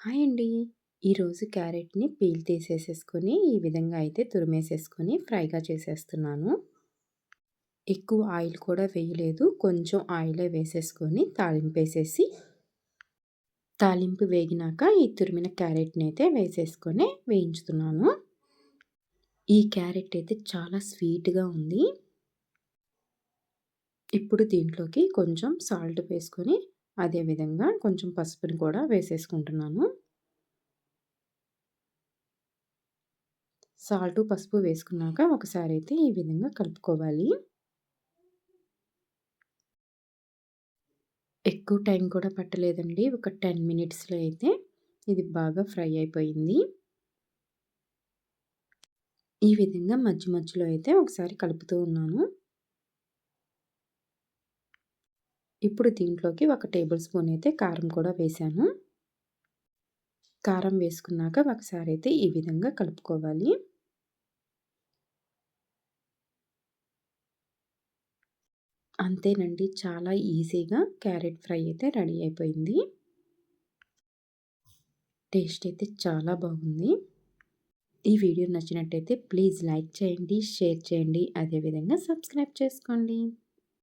Hi అండి. ఈరోజు క్యారెట్‌ని పీల్ తీసేసేసుకొని, ఈ విధంగా అయితే తురిమేసేసుకొని ఫ్రైగా చేసేస్తున్నాను. ఎక్కువ ఆయిల్ కూడా వేయలేదు. కొంచెం ఆయిలే వేసేసుకొని తాలింపు వేసేసి తాలింపు వేగినాక ఈ తురిమిన క్యారెట్‌ని అయితే వేసేసుకొని వేయించుతున్నాను. ఈ క్యారెట్ అయితే చాలా స్వీట్‌గా ఉంది. ఇప్పుడు దీంట్లోకి కొంచెం సాల్ట్ వేసుకొని అదే విధంగా కొంచెం పసుపుని కూడా వేసేసుకుంటున్నాను. సాల్టు, పసుపు వేసుకున్నాక ఒకసారి అయితే ఈ విధంగా కలుపుకోవాలి. ఎక్కువ టైం కూడా పట్టలేదండి. ఒక 10 మినిట్స్‌లో అయితే ఇది బాగా ఫ్రై అయిపోయింది. ఈ విధంగా మధ్య మధ్యలో అయితే ఒకసారి కలుపుతూ ఉన్నాను. ఇప్పుడు దీంట్లోకి ఒక టేబుల్ స్పూన్ అయితే కారం కూడా వేశాను. కారం వేసుకున్నాక ఒకసారి అయితే ఈ విధంగా కలుపుకోవాలి. అంతేనండి. చాలా ఈజీగా క్యారెట్ ఫ్రై అయితే రెడీ అయిపోయింది. టేస్ట్ అయితే చాలా బాగుంది. ఈ వీడియో నచ్చినట్టయితే ప్లీజ్ లైక్ చేయండి, షేర్ చేయండి. అదేవిధంగా సబ్స్క్రైబ్ చేసుకోండి.